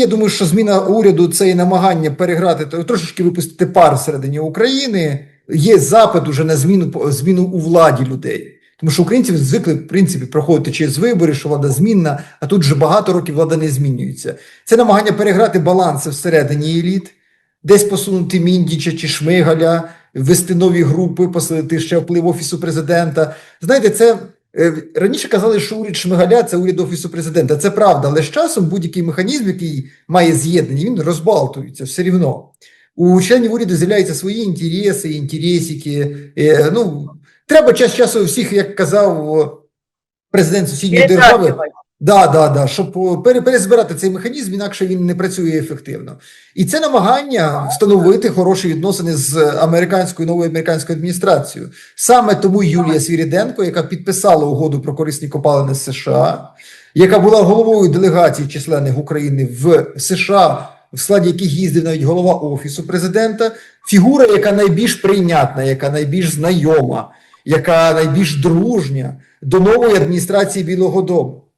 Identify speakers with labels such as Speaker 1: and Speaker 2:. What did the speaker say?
Speaker 1: я думаю, що зміна уряду це і намагання переграти трошечки випустити пар всередині України. Є запит уже на зміну зміну у владі людей. Тому що українці звикли, в принципі, проходити через вибори, що влада змінна, а тут вже багато років влада не змінюється. Це намагання переграти баланси всередині еліт, десь посунути Міндіча чи Шмигаля, ввести нові групи, посилити ще вплив офісу президента. Знаєте, це раніше казали, що уряд Шмигаля це уряд офісу президента. Це правда, але з часом будь-який механізм, який має з'єднання, він розбалтується все рівно. У членів уряду з'являються свої інтереси, інтересики. Е, ну, треба час часу всіх, як казав президент сусідньої держави. Да, да, да, щоб о, перезбирати цей механізм, інакше він не працює ефективно. І це намагання встановити хороші відносини з американською новою американською адміністрацією. Саме тому Юлія Свіріденко, яка підписала угоду про корисні копалини США, яка була головою делегації численних України в США, в складі яких їздив навіть голова офісу президента, фігура, яка найбільш прийнятна, яка найбільш знайома, яка найбільш дружня до нової адміністрації Білого Дому.